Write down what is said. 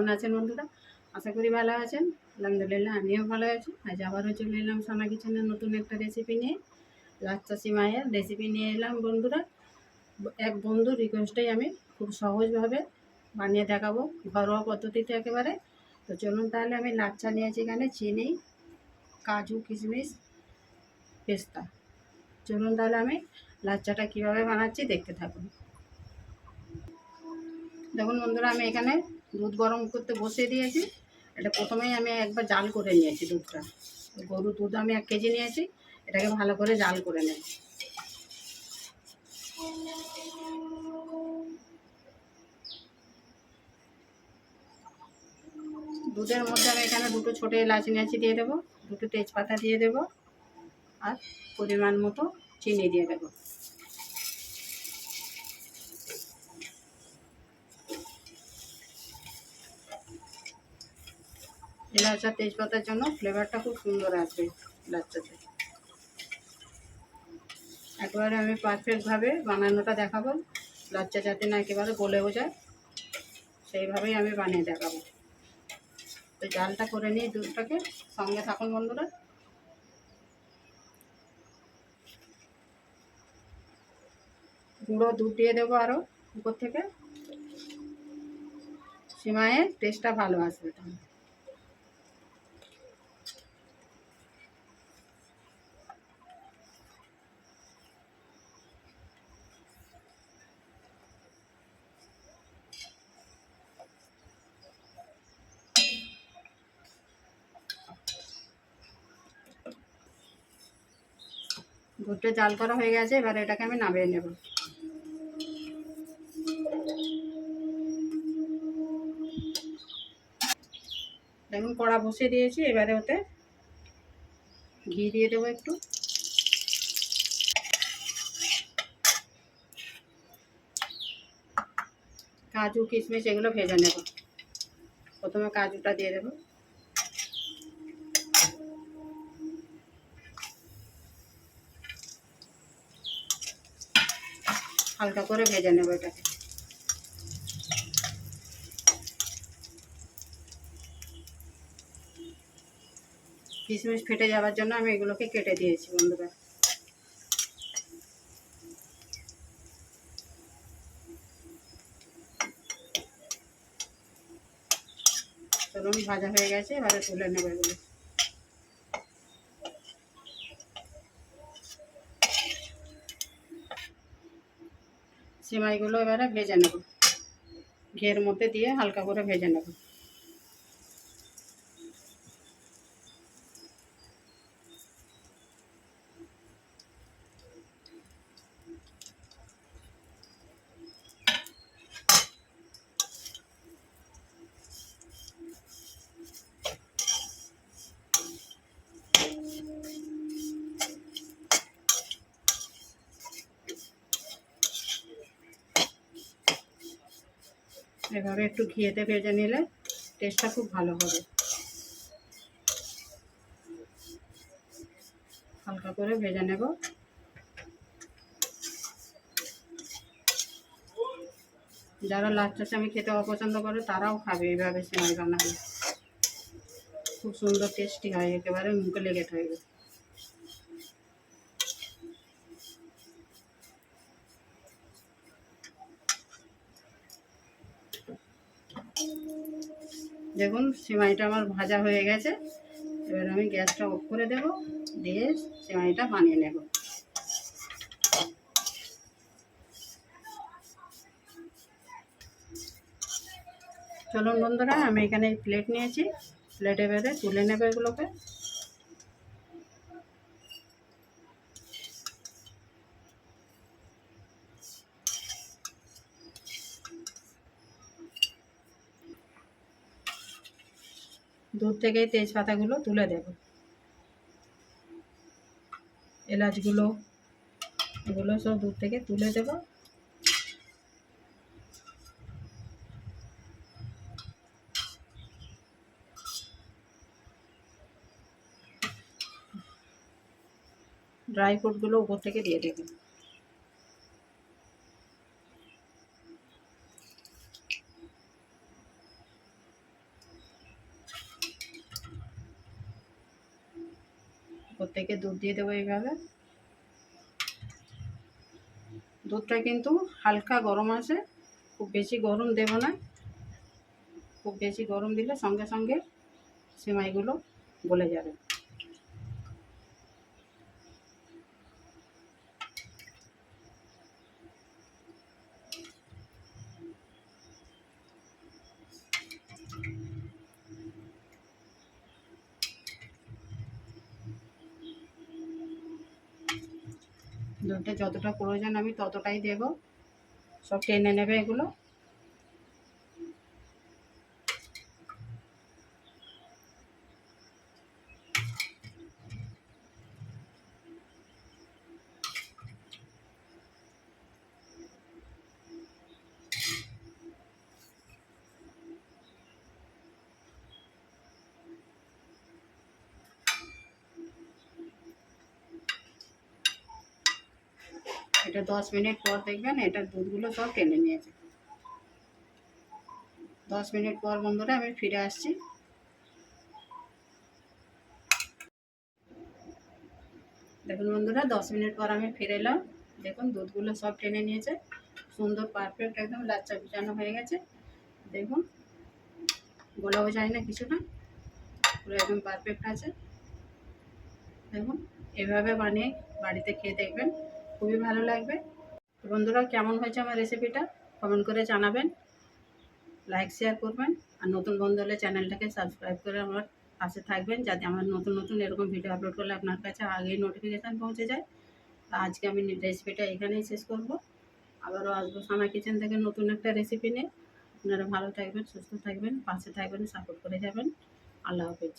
কেমন আছেন বন্ধুরা? আশা করি ভালো আছেন। আলহামদুলিল্লাহ, আমিও ভালো আছি। আজ আবারও চলে এলাম সোনা কিচেনের নতুন একটা রেসিপি নিয়ে। লাচ্চা মায়ের রেসিপি নিয়ে এলাম বন্ধুরা। এক বন্ধুর রিকোয়েস্টেই আমি খুব সহজভাবে বানিয়ে দেখাবো, ঘরোয়া পদ্ধতিতে একেবারে। তো চলুন তাহলে আমি লাচ্চা নিয়েছি এখানে, চিনি, কাজু, কিশমিশ, পেস্তা। চলুন তাহলে আমি লাচ্চাটা কীভাবে বানাচ্ছি দেখতে থাকুন। দেখুন বন্ধুরা, আমি এখানে দুধ গরম করতে বসিয়ে দিয়েছি। এটা প্রথমেই আমি একবার জাল করে নিয়েছি দুধটা। গরুর দুধ আমি এক কেজি নিয়েছি, এটাকে ভালো করে জাল করে নেব। দুধের মধ্যে আমি এখানে দুটো ছোটো এলাচ নিয়েছি দিয়ে দেবো, দুটো তেজপাতা দিয়ে দেবো, আর পরিমাণ মতো চিনি দিয়ে দেবো। আর তেজপাতার জন্য ফ্লেভারটা খুব সুন্দর আসবে লাচ্চাতে একবারে আমি পারফেক্টভাবে বানানোটা দেখাবো। লাচ্চা যাতে না একেবারে গলেও যায় সেইভাবেই আমি বানিয়ে দেখাবো। তো জালটা করে নিই দুধটাকে সঙ্গে থাকুন বন্ধুরা। গুঁড়ো দুধ দিয়ে দেবো আরও উপর থেকে। সিমাইয়ের টেস্টটা ভালো আসবে তাহলে। দুধটা জাল করা হয়ে গেছে, এবার এটাকে আমি নামিয়ে নেব। দেখুন, কড়া বসিয়ে দিয়েছি, এবারে ওতে ঘি দিয়ে দেবো একটু। কাজু, কিশমিশ, এগুলো ভেজে নেব। প্রথমে কাজুটা দিয়ে দেবো। হালকা করে ভেজে নেব এটাকে। কিশমিশ ফেটে যাওয়ার জন্য আমি এগুলোকে কেটে দিয়েছি বন্ধুরা। চলুন, ভাজা হয়ে গেছে, এবারে তুলে নেব এগুলো। সিমাইগুলো এবারে ভেজে নেব। ঘের মধ্যে দিয়ে হালকা করে ভেজে নেব। এভাবে একটু ঘিয়েতে ভেজে নিলে টেস্টটা খুব ভালো হবে। হালকা করে ভেজে নেব। যারা লাচ্চা চামি খেতে অপছন্দ করে, তারাও খাবে এইভাবে সেমাই বানালে খুব সুন্দর টেস্টি হয়, একেবারে মুখে লেগে থাকবে। দেখুন, সেমাইটা আমার ভাজা হয়ে গেছে। এবার আমি গ্যাসটা অফ করে দেব, দিয়ে সিমাইটা বানিয়ে নেব। চলুন বন্ধুরা, আমি এখানে প্লেট নিয়েছি। প্লেটে বেঁধে তুলে নেবে এগুলোকে। দুধ থেকে তেজপাতাগুলো তুলে দেব। এলাচগুলো, এগুলো সব দুধ থেকে তুলে দেব। ড্রাই ফ্রুটগুলো উপর থেকে দিয়ে দেবেন থেকে দুধ দিয়ে দেবো এইভাবে। দুধটা কিন্তু হালকা গরম আছে, খুব বেশি গরম দেব না। খুব বেশি গরম দিলে সঙ্গে সঙ্গে সেমাইগুলো গলে যাবে। দুধটা যতটা প্রয়োজন আমি ততটাই দেব। সব টেনে নেবে এগুলো। এটা দশ মিনিট পর দেখবেন এটার দুধগুলো সব টেনে নিয়েছে। দশ মিনিট পর বন্ধুরা আমি ফিরে আসছি। দেখুন বন্ধুরা, দশ মিনিট পর আমি ফিরে এলাম। দেখুন দুধগুলো সব টেনে নিয়েছে। সুন্দর পারফেক্ট একদম লাচ্চা বিছানো হয়ে গেছে। দেখুন গোলাও যায় না কিছু না, পুরো একদম পারফেক্ট আছে। দেখুন, এভাবে বানিয়ে বাড়িতে খেয়ে দেখবেন। খুবই ভালো লাগবে। বন্ধুরা, কেমন হয়েছে আমার রেসিপিটা কমেন্ট করে জানাবেন। লাইক শেয়ার করবেন। আর নতুন বন্ধু হলে চ্যানেলটাকে সাবস্ক্রাইব করে আমার পাশে থাকবেন, যাতে আমার নতুন নতুন এরকম ভিডিও আপলোড করলে আপনার কাছে আগেই নোটিফিকেশান পৌঁছে যায়। তো আজকে আমি রেসিপিটা এখানেই শেষ করব। আবারও আসব সানা কিচেন থেকে নতুন একটা রেসিপি নিয়ে। আপনারা ভালো থাকবেন, সুস্থ থাকবেন, পাশে থাকবেন সাপোর্ট করে যাবেন। আল্লাহ হাফেজ।